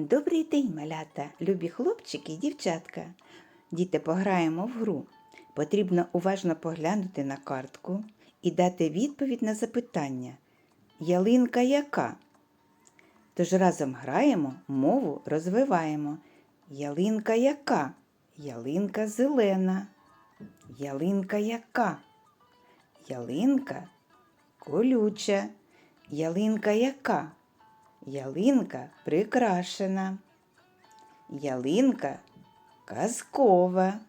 Добрий день, малята, любі хлопчики і дівчатка. Діти, пограємо в гру. Потрібно уважно поглянути на картку і дати відповідь на запитання. Ялинка яка? Тож разом граємо, мову розвиваємо. Ялинка яка? Ялинка зелена. Ялинка яка? Ялинка колюча. Ялинка яка? Ялинка прикрашена. Ялинка казкова.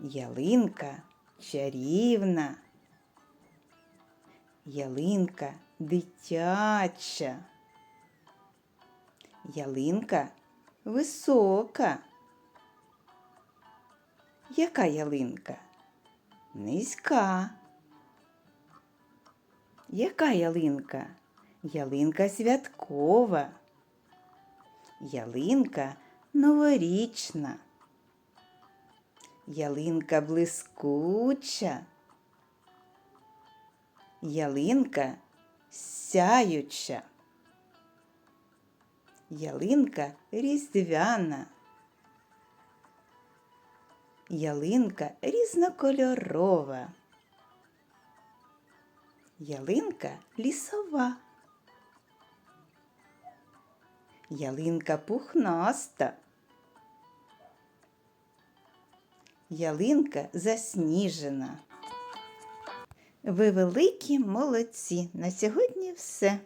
Ялинка чарівна. Ялинка дитяча. Ялинка висока. Яка ялинка? Низька. Яка ялинка? Ялинка святкова. Ялинка новорічна. Ялинка блискуча. Ялинка сяюча. Ялинка різдвяна. Ялинка різнокольорова. Ялинка лісова. Ялинка пухнаста. Ялинка засніжена. Ви великі молодці. На сьогодні все.